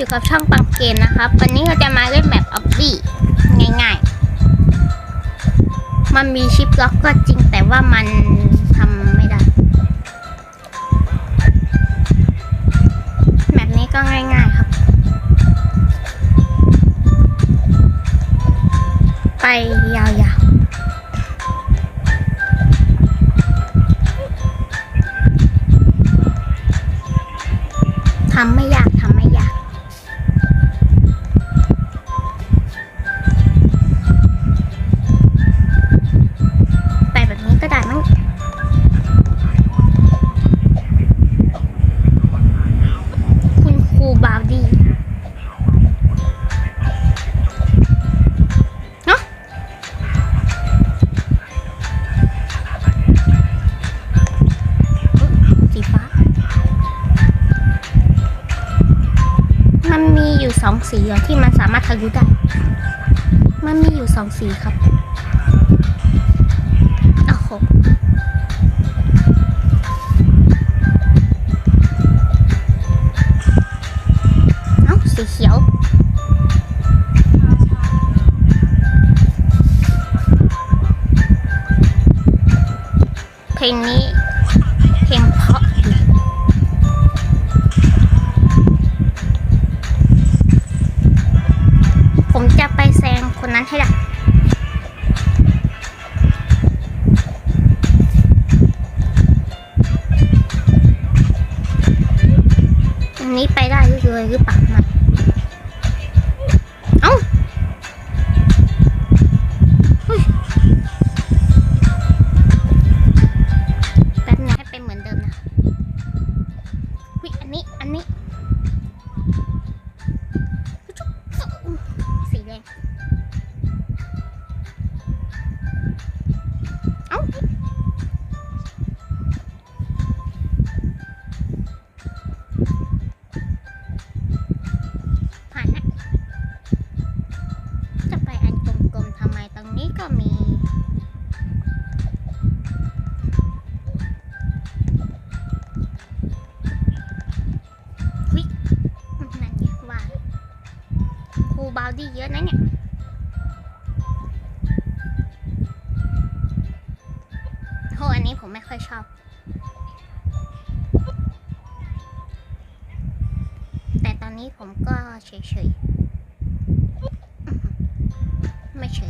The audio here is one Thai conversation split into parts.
อยู่กับช่องปังเกมนะครับ วันนี้เราจะมาเล่นแบบออบบี้ง่ายๆ มันมีชิปล็อกก็จริงแต่ว่ามันทำไม่ได้ แบบนี้ก็ง่ายๆครับ ไปยาวๆทำไม่ย อยู่สองสีที่มันสามารถทะลุได้ มันมีอยู่สองสีครับโอ้โหเอาสีเขียวเพลงนี้ เลยหรือเปล่านะ คูบาวดี้เยอะนะเนี่ยโหอันนี้ผมไม่ค่อยชอบ แต่ตอนนี้ผมก็เฉยๆ ไม่เฉย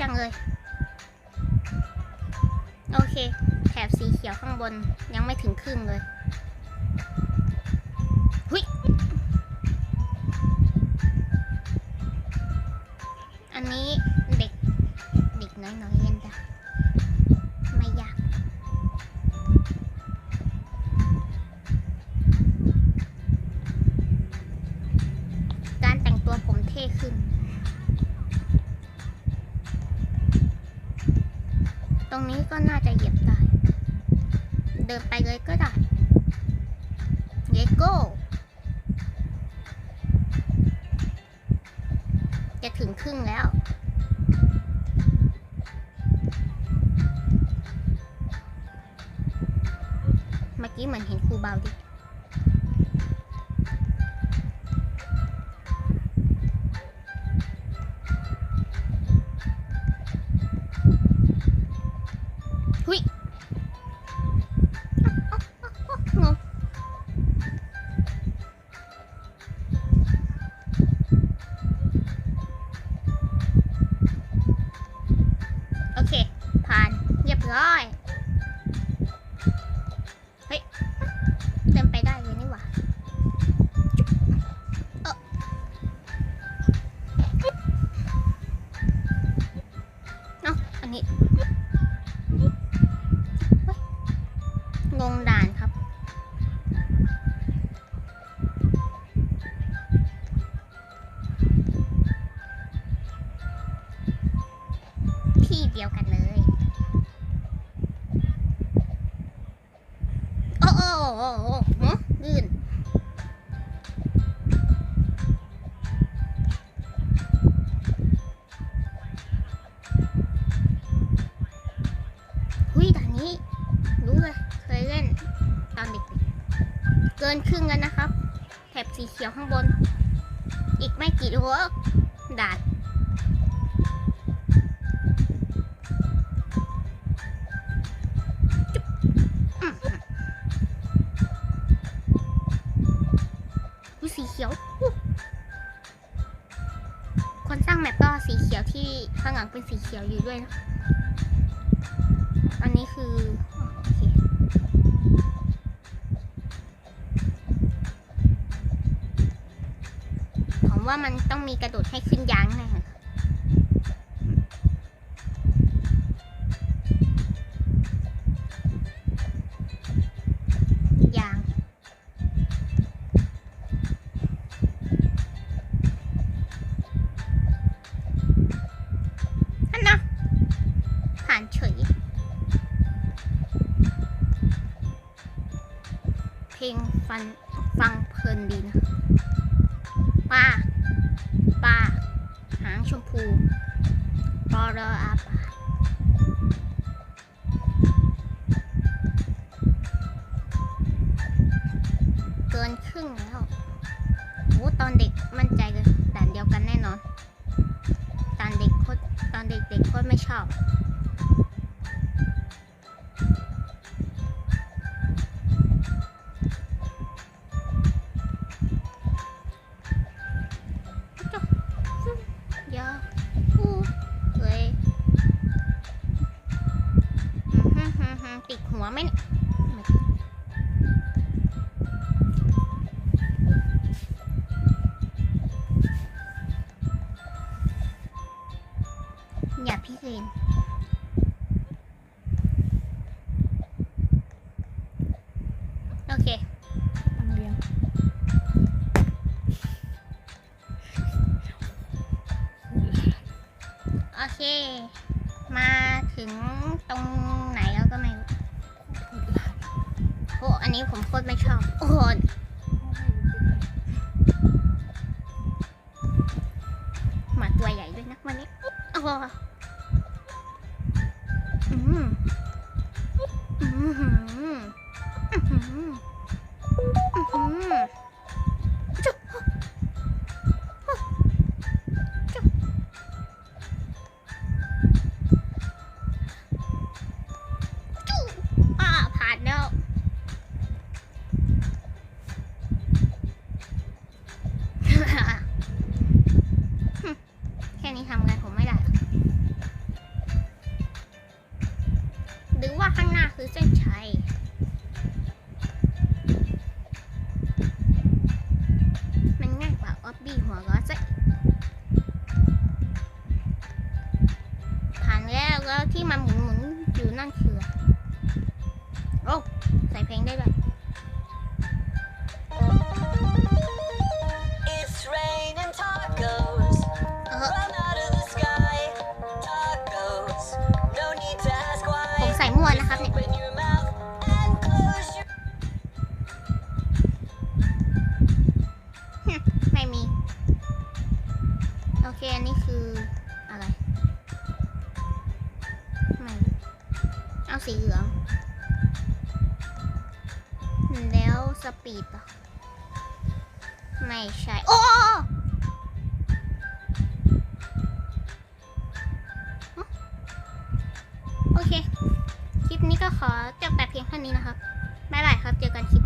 จังเลย โอเค แถบสีเขียวข้างบนยังไม่ถึงครึ่งเลยหุยอันนี้เด็ก เด็กน้อยๆ นี้ก็น่าจะเหยียบได้ เดินไปเลยก็ได้เยโก้จะถึงครึ่งแล้ว เมื่อกี้เหมือนเห็นครูเบาดิ ที่เดียวกันเลย โอ้โอ้โอ้โอ้ฮะลื่นหุยด่านนี้ รู้เลย เคยเล่นตอนเด็กเกินครึ่งแล้วนะครับ แถบสีเขียวข้างบน อีกไม่กี่หัวด่าน ข้างหลังเป็นสีเขียวอยู่ด้วยนะอันนี้คืออ๋อโอเคผมว่ามันต้องมีกระโดดให้ขึ้นยางแน่ ฟันฟังเพลินดีนะป้าป้าหางชมพูปอรออาปาเกินครึ่งแล้วโอ้ตอนเด็กมั่นใจเลยด่านเดียวกันแน่นอน ตอนเด็กโคตรตอนเด็กๆโคตรไม่ชอบ เนี่ยไม่อย่าพี่เรนโอเคตั้งเรียงโอเค มาถึงตรง อันนี้ผมโคตรไม่ชอบ โอ้โหหมาตัวใหญ่ด้วยนะวันนี้โอ้โหอื รือว่าข้างหน้าคือเส้นชัย ใช่โอ้โอเค คลิปนี้ก็ขอจบแต่เพียงเท่านี้นะครับ บ๊ายบายครับ เจอกันคลิปหน้า